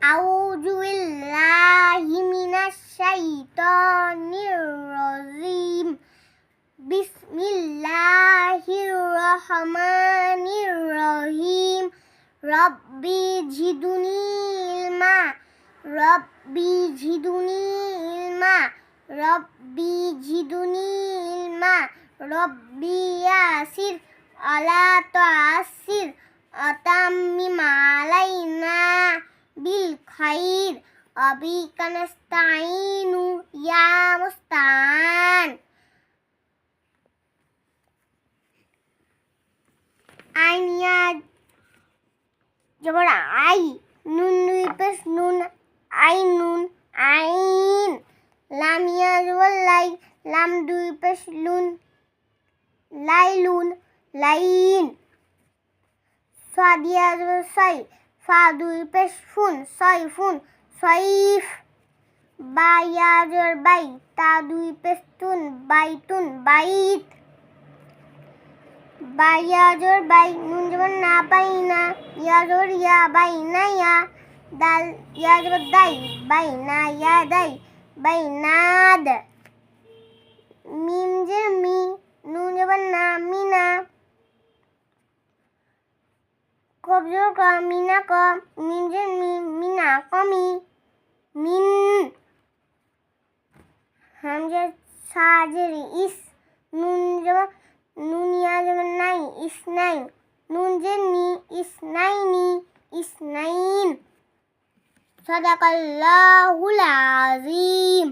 আউযু বিল্লাহি মিনাশ শাইতানির রাজিম বিসমিল্লাহির রহমানির রহিম রব্বি জিদুনি ইলমা। রব্বি জিদুনি ইলমা। রব্বি জিদুনি ইলমা রব্বি বিল খৈর অবিকা নাস্তাইনু ইয়া মুস্তান আইন ইয়া জবর, আই নুন নুই পেস নুন, আই নুন আইন। লাম ইয়া জবর, লাই, লাম দুই পেস লুন লাইলুন লাইন। সাদিয়া জবর, সাই ফা দুই পেশ ফুন ছয় ফুন ছয়ফ বা বাই তা দুই পেশ তুন বাইতুন, বাইত বা ইয়া বাই নুন যেমন না পাই না ইয়াজর ইয়া বাই না ইয়া, দাল ইয়া জোর দাই বাই না ইয়া দাই বাই নাদ যে মি নুন যেমন না মি না কব জোর ক মিনা ক মিম যে মি মিনা কমি মিন হামজা সাজের ইস নুন যেমন নুনিয়া যেমন নাই ইস নাই নুন যে নি ইস নাই নি ইস নাইন صدق الله العظيم